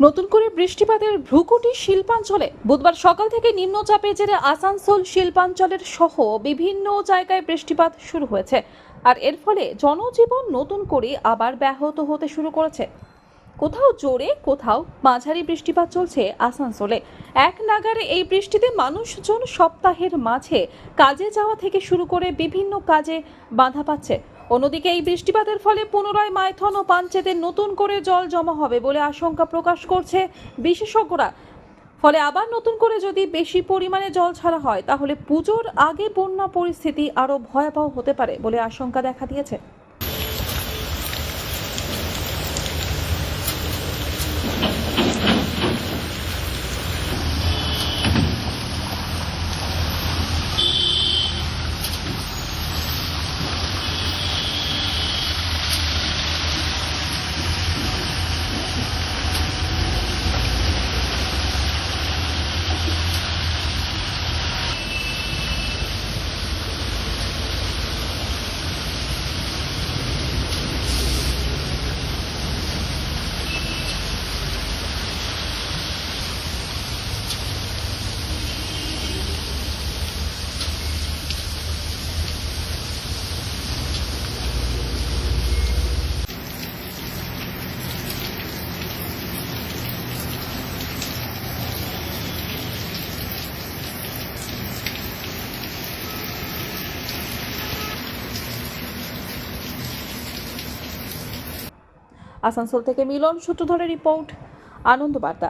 নতুন করে বৃষ্টিপাতের ভ্রুকুটি শিল্পাঞ্চলে। বুধবার সকাল থেকে নিম্নচাপের জেরে আসানসোল শিল্পাঞ্চলের সহ বিভিন্ন জায়গায় বৃষ্টিপাত শুরু হয়েছে। আর এর ফলে জনজীবন নতুন করে আবার ব্যাহত হতে শুরু করেছে। কোথাও জোরে, কোথাও মাঝারি বৃষ্টিপাত চলছে আসানসোলে। এক নাগারে এই বৃষ্টিতে মানুষজন সপ্তাহের মাঝে কাজে যাওয়া থেকে শুরু করে বিভিন্ন কাজে বাধা পাচ্ছে। অন্যদিকে এই বৃষ্টিপাতের ফলে পুনরায় মাইথন ও পাঞ্চেতে নতুন করে জল জমা হবে বলে আশঙ্কা প্রকাশ করছে বিশেষজ্ঞরা। ফলে আবার নতুন করে যদি বেশি পরিমাণে জল ছাড়া হয়, তাহলে পুজোর আগে বন্যা পরিস্থিতি আরও ভয়াবহ হতে পারে বলে আশঙ্কা দেখা দিয়েছে। আসানসোল থেকে মিলন সূত্রধরের রিপোর্ট আনন্দ বার্তা।